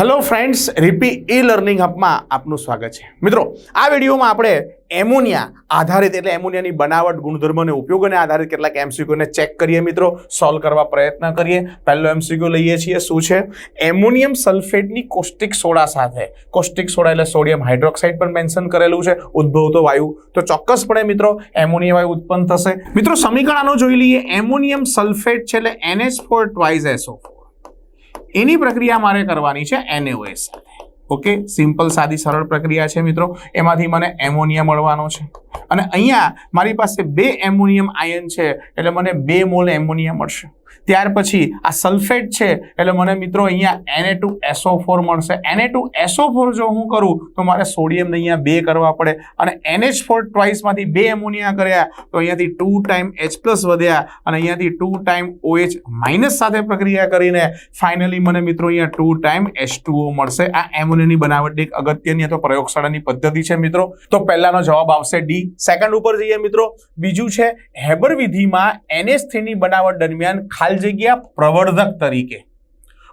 Hello friends રીપી E learning હબમાં આપનું સ્વાગત છે. મિત્રો, આ વિડીયોમાં આપણે એમોનિયા આધારિત એટલે એમોનિયાની બનાવટ, ગુણધર્મોને ઉપયોગોને આધારિત કેટલાક એમસીક્યુને ચેક કરીએ મિત્રો સોલ્વ કરવા પ્રયત્ન કરીએ. પહેલો એમસીક્યુ લઈએ છીએ, શું છે? એમોનિયમ સલ્ફેટની કોસ્ટિક સોડા સાથે. કોસ્ટિક સોડા એટલે સોડિયમ હાઇડ્રોક્સાઇડ પણ મેન્શન કરેલું છે, ઉદ્ભવતો વાયુ. તો ચોક્કસપણે મિત્રો, એમોનિયા વાયુ ઉત્પન્ન થશે. મિત્રો, સમીકરણ જોઈ લઈએ. એમોનિયમ સલ્ફેટ છે એટલે એનએચ ફોર ટ્વાઇઝ એસઓ એની પ્રક્રિયા મારે કરવાની છે એનએઓએસ સાથે. ઓકે સિમ્પલ સાદી, સરળ પ્રક્રિયા છે મિત્રો. એમાંથી મને એમોનિયા મળવાનો છે. અને અહીંયા મારી પાસે બે એમોનિયમ આયન છે, એટલે મને બે મોલ એમોનિયા મળશે. ત્યાર પછી આ સલ્ફેટ છે, એટલે મને મિત્રો અહીંયા Na2 SO4 મળશે. Na2 SO4 જો હું કરું, તો મારે સોડિયમ અહીંયા બે કરવા પડે અને એનએચ ફોર ટ્વાઇસમાંથી બે એમોનિયા કર્યા, તો અહીંયાથી ટુ ટાઈમ એચ પ્લસ વધ્યા અને અહીંયાથી ટુ ટાઈમ ઓએચ માઇનસ સાથે પ્રક્રિયા કરીને ફાઇનલી મને મિત્રો અહીંયા ટુ ટાઈમ એચ મળશે. આ એમોનિયાની બનાવટની એક અગત્યની અથવા પ્રયોગશાળાની પદ્ધતિ છે મિત્રો. તો પહેલાનો જવાબ આવશે ડી સેકન્ડ ઉપર જઈએ મિત્રો. બીજું છે, હેબર વિધિમાં NH3 ની બનાવટ દરમિયાન ખાલી જગ્યા પ્રવર્ધક તરીકે.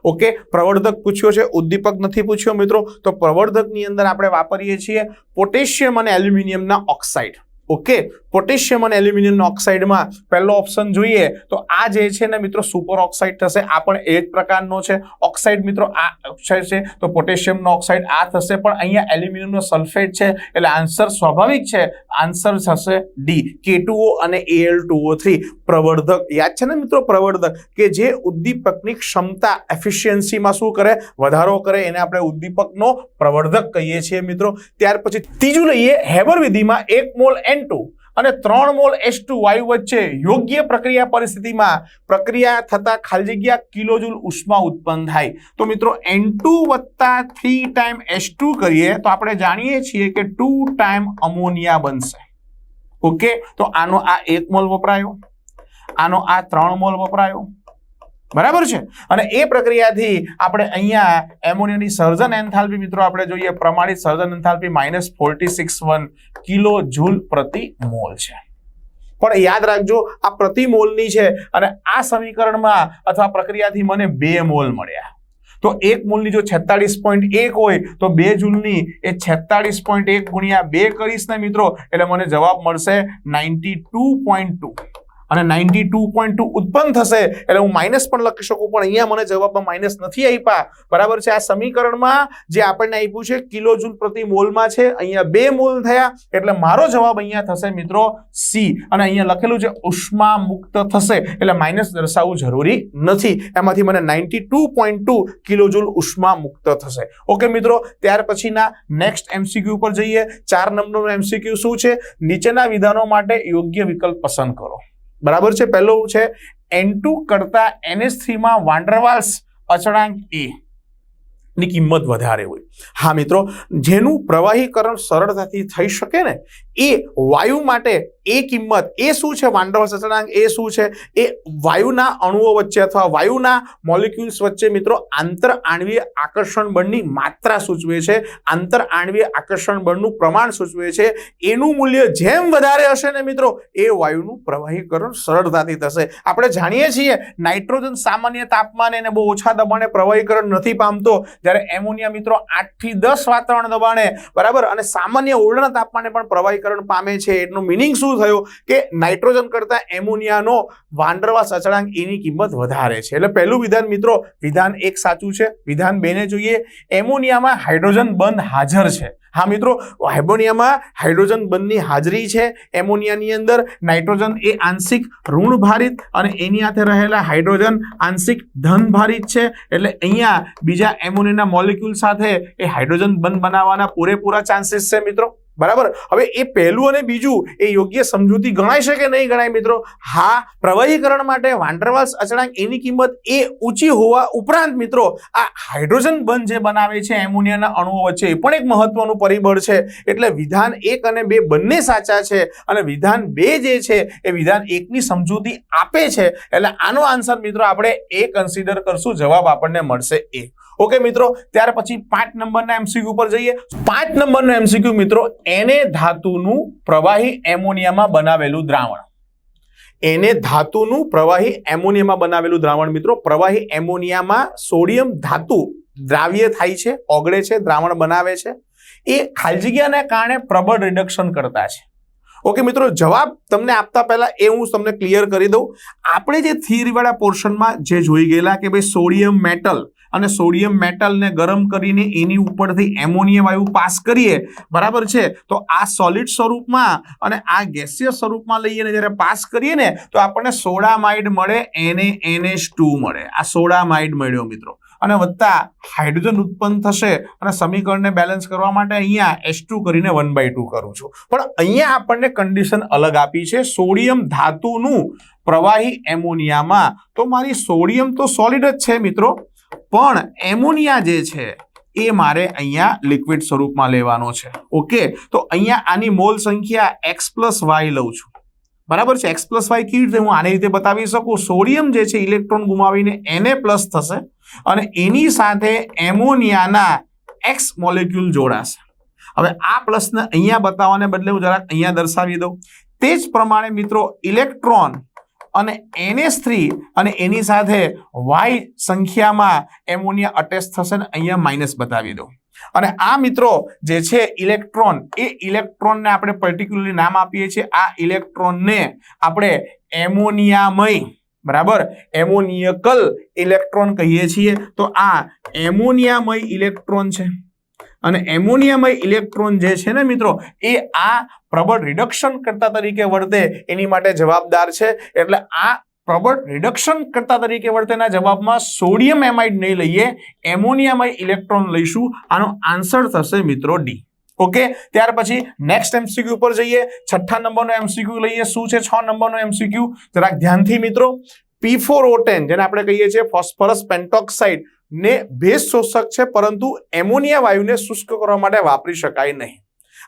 ઓકે પ્રવર્ધક પૂછ્યો છે, ઉદ્દીપક નથી પૂછ્યો મિત્રો, તો પ્રવર્ધકની અંદર આપણે વાપરીએ છીએ પોટેશિયમ અને એલ્યુમિનિયમના ઓક્સાઇડ. ઓકે પોટેશિયમ અને એલ્યુમિનિયમ ઓક્સાઇડમાં પહેલો ઓપ્શન જોઈએ તો આ જે છે ને મિત્રો સુપર ઓક્સાઇડ થશે, આ પણ એ જ પ્રકારનો છે. ઓક્સાઇડ મિત્રો આ ઓક્સાઇડ છે, તો પોટેશિયમનો ઓક્સાઇડ આ થશે, પણ અહીંયા એલ્યુમિનિયમનો સલ્ફેટ છે, એટલે આન્સર સ્વાભાવિક છે. આન્સર થશે ડી કે અને એલ ટુઓ થ્રી પ્રવર્ધક, યાદ છે ને મિત્રો પ્રવર્ધક, કે જે ઉદ્દીપકની ક્ષમતા એફિશિયન્સીમાં શું કરે? વધારો કરે, એને આપણે ઉદ્દીપકનો પ્રવર્ધક કહીએ છીએ મિત્રો. ત્યાર પછી ત્રીજું લઈએ, હેબર વિધિમાં એક મોલ એન ટુ અને ત્રણ મોલ એસ ટુ વાયુ વચ્ચે યોગ્ય પ્રક્રિયા પરિસ્થિતિમાં પ્રક્રિયા થતા ખાલી જગ્યા કિલોજુલ ઉષ્મા ઉત્પન્ન થાય. તો મિત્રો એન ટુ વત્તા થ્રી ટાઈમ એસ ટુ કરીએ તો આપણે જાણીએ છીએ કે ટુ ટાઈમ અમોનિયા બનશે. ઓકે? તો આનો આ એક મોલ વપરાયો. આનો આ ત્રણ મોલ વપરાયો. બરાબર છે? અને એ પ્રક્રિયાથી આપણે અહીંયા એમોનિયાની સર્જન એન્થાલ્પી મિત્રો આપણે જોઈએ, પ્રમાણિત સર્જન enthalpy minus forty six one kilo joule પ્રતિ મોલ છે. પણ યાદ રાખજો, આ પ્રતિ મોલની છે અને આ સમીકરણમાં અથવા પ્રક્રિયાથી મને બે મોલ મળ્યા. તો એક મોલની જો છેતાળીસ પોઈન્ટ એક હોય, તો બે જૂલની એ છેતાળીસ પોઈન્ટ એક ગુણ્યા બે કરીશ ને મિત્રો, એટલે મને જવાબ મળશે નાઇન્ટી ટુ પોઈન્ટ ટુ. અને નાઇન્ટી ટુ પોઈન્ટ ટુ ઉત્પન્ન થશે એટલે હું માઇનસ પણ લખી શકું, પણ અહીંયા મને જવાબમાં માઇનસ નથી આપ્યા બરાબર છે? આ સમીકરણમાં જે આપણને આપ્યું છે કિલો જૂલ પ્રતિ મોલમાં છે, અહીંયા બે મોલ થયા, એટલે મારો જવાબ અહીંયા થશે મિત્રો સી અને અહીંયા લખેલું છે, ઉષ્મા મુક્ત થશે, એટલે માઇનસ દર્શાવવું જરૂરી નથી. એમાંથી મને ninety two point two kilo joule ઉષ્મા મુક્ત થશે. ઓકે મિત્રો, ત્યાર પછીના નેક્સ્ટ એમસીક્યુ ઉપર જઈએ. ચાર નંબરનું એમસીક્યુ શું છે? નીચેના વિધાનો માટે યોગ્ય વિકલ્પ પસંદ કરો. બરાબર છે? પહેલો છે એન ટુ કરતા એનએસ થ્રીમાં વાંડરવાલ્સ અચળાંક એ ની કિંમત વધારે હોય. હા મિત્રો, જેનું પ્રવાહીકરણ સરળતાથી થઈ શકે ને એ વાયુ માટે એ કિંમત, એ શું છે વાંડરવાલ્સ અચળાંક એ શું છે? એ વાયુના અણુઓ વચ્ચે અથવા વાયુના મોલિક્યુલ્સ વચ્ચે મિત્રો આંતર આણવીય આકર્ષણ બળની માત્રા સૂચવે છે. આંતર આણ્વીય આકર્ષણ બળનું પ્રમાણ સૂચવે છે. એનું મૂલ્ય જેમ વધારે હશે ને મિત્રો, એ વાયુનું પ્રવાહીકરણ સરળતાથી થશે. આપણે જાણીએ છીએ નાઇટ્રોજન સામાન્ય તાપમાને અને બહુ ઓછા દબાણે પ્રવાહીકરણ નથી પામતો. જ્યારે એમોનિયા મિત્રો આઠથી દસ વાતાવરણ દબાણે, બરાબર? અને સામાન્ય ઓરડાના તાપમાને પણ પ્રવાહીકરણ પામે છે, એનો મિનિંગ શું થયો? કે નાઇટ્રોજન કરતા એમોનિયાનો વાંડરવાસ અચળાંક એની કિંમત વધારે છે. એટલે પહેલું વિધાન મિત્રો, વિધાન એક સાચું છે, વિધાન બેને જોઈએ. એમોનિયામાં હાઇડ્રોજન બંધ હાજર છે. હા મિત્રો એમોનિયામાં હાઇડ્રોજન બંધની હાજરી છે. એમોનિયાની અંદર નાઇટ્રોજન એ આંશિક ઋણ ભારિત અને એની સાથે રહેલા હાઇડ્રોજન આંશિક ધન ભારિત છે. એટલે અહીંયા બીજા એમોનિયાના મોલિક્યુલ સાથે એ હાઇડ્રોજન બંધ બનાવવાના પૂરેપૂરા ચાન્સીસ છે મિત્રો. બરાબર? હવે એ પહેલું અને બીજું એ યોગ્ય સમજૂતી ગણાય છે કે નહીં ગણાય મિત્રો? હા, પ્રવાહીકરણ માટે વાંડરવાલ્સ અચળાંક એની કિંમત એ ઊંચી હોવા ઉપરાંત મિત્રો, આ હાઇડ્રોજન બંધ જે બનાવે છે, એમોનિયાના અણુઓ વચ્ચે, એ પણ એક મહત્વનું પરિબળ છે. એટલે વિધાન એક અને બે બંને સાચા છે અને વિધાન બે જે છે, એ વિધાન એકની સમજૂતી આપે છે. એટલે આનો આન્સર મિત્રો આપણે એ કન્સિડર કરશું, જવાબ આપણને મળશે એ. ઓકે મિત્રો, ત્યાર પછી પાંચ નંબરના એમસીક્યુ પર જઈએ. પાંચ નંબરનો એમસીક્યુ મિત્રો, એને ધાતુનું પ્રવાહી એમોનિયામાં બનાવેલું દ્રાવણ. એને ધાતુનું પ્રવાહી એમોનિયામાં બનાવેલું દ્રાવણ મિત્રો. પ્રવાહી એમોનિયામાં સોડિયમ ધાતુ દ્રાવ્ય થાય છે, ઓગળે છે, દ્રાવણ બનાવે છે. એ ખાલી કારણે પ્રબળ રિડક્શન કરતા છે. ઓકે, મિત્રો, જવાબ તમને આપતા પહેલા એ હું તમને ક્લિયર કરી દઉં. આપણે જે થિયરીવાળા પોર્શનમાં જે જોઈ ગયેલા કે ભાઈ સોડિયમ મેટલ અને સોડિયમ મેટલને ગરમ કરીને એની ઉપરથી એમોનિયા વાયુ પાસ કરીએ, બરાબર છે? તો આ સોલિડ સ્વરૂપમાં અને આ ગેસિયસ સ્વરૂપમાં લઈએ ને જ્યારે પાસ કરીએ ને, તો આપણને સોડામાઇડ મળે એને એનએચ ટુ મળે. આ સોડામાઇડ મળ્યો, મિત્રો. અને વત્તા હાઇડ્રોજન ઉત્પન્ન થશે અને સમીકરણને બેલેન્સ કરવા માટે અહીંયા એચ ટુ કરીને વન બાય ટુ કરું છું. પણ અહીંયા આપણને કન્ડિશન અલગ આપી છે. સોડિયમ ધાતુનું પ્રવાહી એમોનિયામાં તો મારી સોડિયમ તો સોલિડ જ છે મિત્રો. પણ એમોનિયા જે છે એ મારે અહીંયા લિક્વિડ સ્વરૂપમાં લેવાનો છે. ઓકે તો અહીંયા આની મોલ સંખ્યા એક્સ પ્લસ વાય લઉં છું. બરાબર છે? એક્સ પ્લસ વાય કેવી રીતે હું આની રીતે બતાવી શકું? સોડિયમ જે છે, ઇલેક્ટ્રોન ગુમાવીને એને પ્લસ થશે અને એની સાથે એમોનિયાના એક્સ મોલેક્યુલ જોડાશે. હવે આ પ્લસને અહીંયા બતાવવાને બદલે હું જરાક અહીંયા દર્શાવી દઉં. તે જ પ્રમાણે મિત્રો, ઇલેક્ટ્રોન અને એનએસ થ્રી અને એની સાથે વાય સંખ્યામાં એમોનિયા અટેચ થશે ને અહીંયા માઇનસ બતાવી દઉં. અને આ મિત્રો જે છે ઇલેક્ટ્રોન, એ ઇલેક્ટ્રોનને આપણે પર્ટિક્યુલરલી નામ આપીએ છીએ આ ઇલેક્ટ્રોનને આપણે એમોનિયામય, બરાબર? એમોનિયકલ ઇલેક્ટ્રોન કહીએ છીએ. તો આ એમોનિયામય ઇલેક્ટ્રોન છે. અને એમોનિયામય ઇલેક્ટ્રોન જે છે ને મિત્રો, એ આ પ્રબળ રિડક્શન કરતા તરીકે વર્તે, એની માટે જવાબદાર છે. એટલે આ પ્રબળ રિડક્શન કરતા તરીકે વર્તેના જવાબમાં સોડિયમ એમાઇડ નહીં લઈએ એમોનિયામય ઇલેક્ટ્રોન લઈશું. આનો આન્સર થશે મિત્રો ડી ઓકે ત્યાર પછી નેક્સ્ટ એમસીક્યુ ઉપર જઈએ. છઠ્ઠા નંબરનો એમસીક્યુ લઈએ. શું છે છ નંબરનો એમસીક્યુ જરાક ધ્યાનથી મિત્રો પી ફોર ઓટેન જેને આપણે કહીએ છીએ ફોસ્ફરસ પેન્ટોક્સાઇડ ને ભેજ શોષક છે, પરંતુ એમોનિયા વાયુને શુષ્ક કરવા માટે વાપરી શકાય નહીં.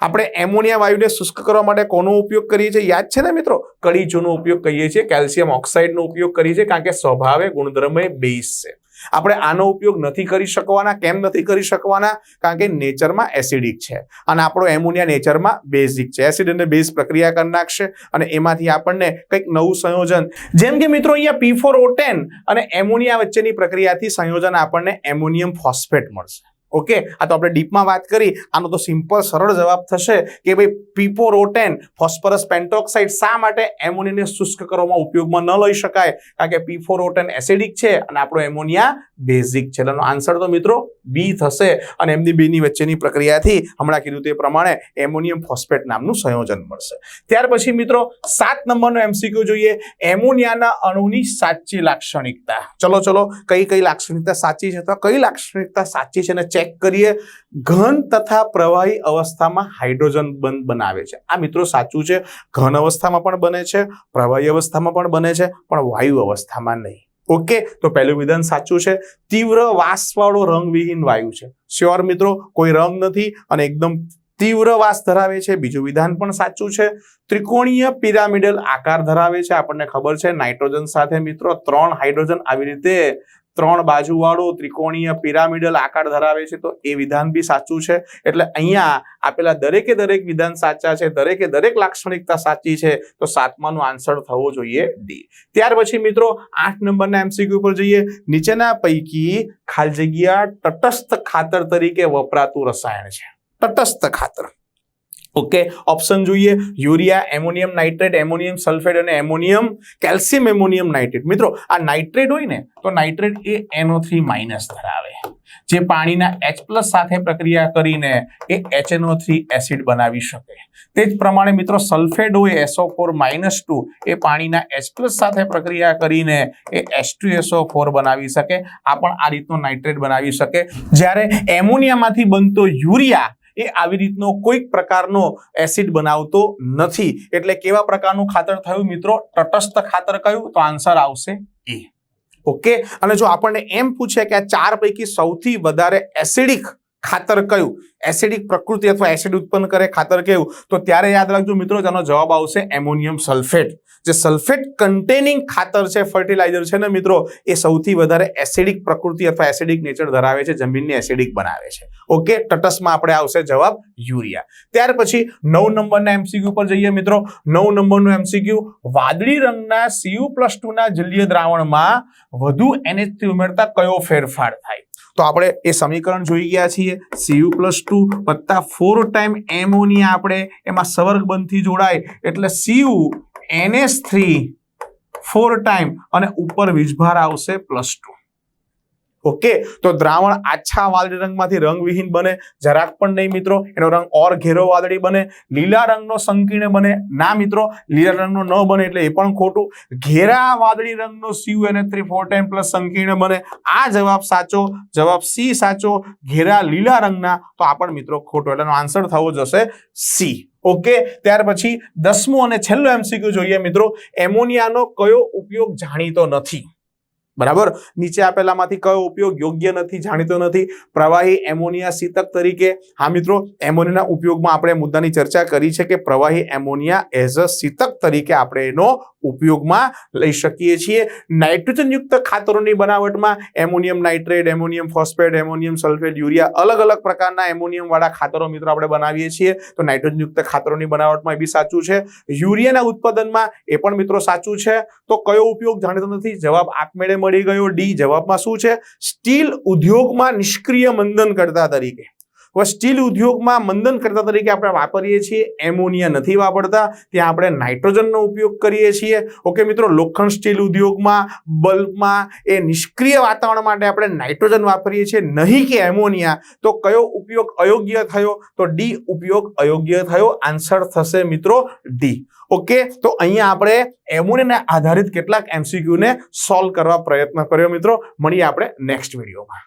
આપણે એમોનિયા વાયુને શુષ્ક કરવા માટે કોનો ઉપયોગ કરીએ છીએ? યાદ છે ને મિત્રો? કડીચોનો ઉપયોગ કરીએ છીએ, કેલ્શિયમ ઓક્સાઇડનો ઉપયોગ કરીએ છીએ, કારણ કે સ્વભાવે ગુણધર્મ બેઝ છે. આપણે આનો ઉપયોગ નથી કરી શકવાના, કેમ નથી કરી શકવાના? કારણ કે નેચરમાં એસિડિક છે અને આપણો એમોનિયા નેચરમાં બેઝિક છે. એસિડ અને બેઝ પ્રક્રિયા કરી નાખશે અને એમાંથી આપણને કંઈક નવું સંયોજન. જેમ કે મિત્રો અહીંયા પી ફોર ઓટેન અને એમોનિયા વચ્ચેની પ્રક્રિયાથી સંયોજન આપણને એમોનિયમ ફોસ્ફેટ મળશે. ઓકે આ તો આપણે ડીપમાં વાત કરી. આનો તો સિમ્પલ સરળ જવાબ થશે કે ભાઈ પીપોરોટેન, ફોસ્ફરસ પેન્ટોક્સાઇડ શા માટે એમોનિયાને શુષ્ક કરવામાં ઉપયોગમાં ન લઈ શકાય? કારણ કે પીફોરોટેન એસિડિક છે અને આપણો એમોનિયા બેઝિક છે. એટલે આન્સર તો મિત્રો બી થશે અને એમની બેની વચ્ચેની પ્રક્રિયાથી હમણાં કીધું તે પ્રમાણે એમોનિયમ ફોસ્ફેટ નામનું સંયોજન મળશે. ત્યાર પછી મિત્રો સાત નંબરનો એમસીક્યુ જોઈએ. એમોનિયાના અણુની સાચી લાક્ષણિકતા. ચલો ચલો. કઈ કઈ લાક્ષણિકતા સાચી છે તો કઈ લાક્ષણિકતા સાચી છે ને ચેક કરીએ, ઘન તથા પ્રવાહી અવસ્થામાં હાઇડ્રોજન બંધ બનાવે છે. આ મિત્રો સાચું છે, ઘન અવસ્થામાં પણ બને છે, પ્રવાહી અવસ્થામાં પણ બને છે, પણ વાયુ અવસ્થામાં નહીં. ઓકે, તો પહેલું વિધાન સાચું છે, તીવ્ર વાસવાળો રંગવિહીન વાયુ છે. શ્યોર મિત્રો, કોઈ રંગ નથી અને એકદમ તીવ્ર વાસ ધરાવે છે. બીજું વિધાન પણ સાચું છે, ત્રિકોણીય પિરામિડલ આકાર ધરાવે છે. આપણને ખબર છે, નાઇટ્રોજન સાથે મિત્રો ત્રણ હાઇડ્રોજન આવી રીતે ત્રણ બાજુવાળો ત્રિકોણીય પિરામિડલ આકાર ધરાવે છે, તો એ વિધાન બી સાચું છે. એટલે અહીંયા આપેલા દરેકે દરેક વિધાન સાચા છે, દરેકે દરેક લાક્ષણિકતા સાચી છે, તો સાતમાનો આન્સર થવો જોઈએ ડી ત્યાર પછી મિત્રો આઠ નંબરના એમસીક્યુ પર જઈએ. નીચેના પૈકી ખાલી જગ્યા તટસ્થ ખાતર તરીકે વપરાતું રસાયણ છે. તટસ્થ ખાતર. ઓકે ઓપ્શન જોઈએ urea ammonium nitrate ammonium sulphate અને એમોનિયમ કેલ્શિયમ એમોનિયમ નાઇટ્રેટ મિત્રો, આ નાઇટ્રેટ હોય ને, તો નાઇટ્રેટ એ એનો થ્રી માઇનસ ધરાવે. જે પાણીના એચ પ્લસ સાથે પ્રક્રિયા કરીને એ એચએનઓ થ્રી એસિડ બનાવી શકે. તે જ પ્રમાણે મિત્રો સલ્ફેડ હોય એસઓ ફોર માઇનસ ટુ એ પાણીના એચ પ્લસ સાથે પ્રક્રિયા કરીને એ એચ ટુ એસઓ ફોર બનાવી શકે. આ પણ આ રીતનો નાઇટ્રેટ બનાવી શકે. જ્યારે એમોનિયામાંથી બનતો યુરિયા એ આવી રીતનો કોઈક પ્રકારનો એસિડ બનાવતો નથી. એટલે કેવા પ્રકારનું ખાતર થયું મિત્રો? તટસ્થ ખાતર કયું? તો આન્સર આવશે એ. ઓકે અને જો આપણને એમ પૂછે કે આ ચાર પૈકી સૌથી વધારે એસિડિક ખાતર કયું? એસિડિક પ્રકૃતિ અથવા એસિડ ઉત્પન્ન કરે ખાતર કયું તો ત્યારે યાદ રાખજો મિત્રો, તેનો જવાબ આવશે એમોનિયમ સલ્ફેટ જે સલ્ફેટ કન્ટેનિંગ ખાતર છે ફર્ટિલાઇઝર છે ને મિત્રો, એ સૌથી વધારે એસિડિક પ્રકૃતિ અથવા એસિડિક નેચર ધરાવે છે, જમીનને એસિડિક બનાવે છે. ઓકે તટસ્થમાં આપણે આવશે જવાબ યુરિયા. ત્યાર પછી નવ નંબરના એમસીક્યુ પર જઈએ મિત્રો. નવ નંબરનું એમસીક્યુ વાદળી રંગના સીયુ પ્લસ ટુના જલીય દ્રાવણમાં વધુ એનએચથી ઉમેરતા કયો ફેરફાર થાય? તો આપણે એ સમીકરણ જોઈ ગયા છીએ. સીયુ પ્લસ ટુ વત્તા ફોર ટાઈમ એમઓની આપણે એમાં સવર્ગબંધથી જોડાય. એટલે CU NS three four time અને ઉપર વીજભાર આવશે પ્લસ ટુ ઓકે તો દ્રાવણ આછા વાદળી રંગમાંથી રંગવિહીન બને. જરાક પણ નહીં મિત્રો, એનો રંગ ઓર ઘેરો વાદળી બને. લીલા રંગનો સંકીર્ણ બને. ના મિત્રો, લીલા રંગનો ન બને એટલે એ પણ ખોટું. ઘેરા વાદળી રંગનો સીયુ એને થ્રી ફોર ટાઈમ પ્લસ સંકીર્ણ બને. આ જવાબ સાચો, જવાબ સી સાચો. ઘેરા લીલા રંગના, તો આ પણ મિત્રો ખોટો. એટલે આન્સર થવો જશે સી ઓકે ત્યાર પછી દસમું અને છેલ્લો એમસીક્યુ જોઈએ મિત્રો. એમોનિયાનો કયો ઉપયોગ જાણીતો નથી? બરાબર? નીચે આપેલામાંથી કયો ઉપયોગ યોગ્ય નથી, જાણીતો નથી. પ્રવાહી એમોનિયા શીતક તરીકે. હા મિત્રો, એમોનિયાના ઉપયોગમાં આપણે મુદ્દાની ચર્ચા કરી છે કે પ્રવાહી એમોનિયા એઝ અ શીતક તરીકે આપણે એનો ઉપયોગમાં લઈ શકીએ છીએ. નાઇટ્રોજનયુક્ત ખાતરોની બનાવટમાં ammonium nitrate, ammonium phosphate, ammonium sulphate, urea અલગ અલગ પ્રકારના એમોનિયમ વાળા ખાતરો મિત્રો આપણે બનાવીએ છીએ. તો નાઇટ્રોજનયુક્ત ખાતરોની બનાવટમાં એ બી સાચું છે. યુરિયાના ઉત્પાદનમાં એ પણ મિત્રો સાચું છે. તો કયો ઉપયોગ જાણીતો નથી? જવાબ આપમેળે મળી ગયો. ડી જવાબમાં શું છે? સ્ટીલ ઉદ્યોગમાં નિષ્ક્રિય મંદન કરતા તરીકે. સ્ટીલ ઉદ્યોગમાં મંદન કરતા તરીકે આપણે વાપરીએ છીએ, એમોનિયા નથી વાપરતા, ત્યાં આપણે નાઇટ્રોજનનો ઉપયોગ કરીએ છીએ. ઓકે મિત્રો, લોખંડ સ્ટીલ ઉદ્યોગમાં, બલ્બમાં એ નિષ્ક્રિય વાતાવરણ માટે આપણે નાઇટ્રોજન વાપરીએ છીએ, નહીં કે એમોનિયા. તો કયો ઉપયોગ અયોગ્ય થયો? તો ડી ઉપયોગ અયોગ્ય થયો. આન્સર થશે મિત્રો ડી. ઓકે, તો અહીંયા આપણે એમોનિયાને આધારિત કેટલાક એમસીક્યુને સોલ્વ કરવા પ્રયત્ન કર્યો મિત્રો. મળીએ આપણે નેક્સ્ટ વિડીયોમાં.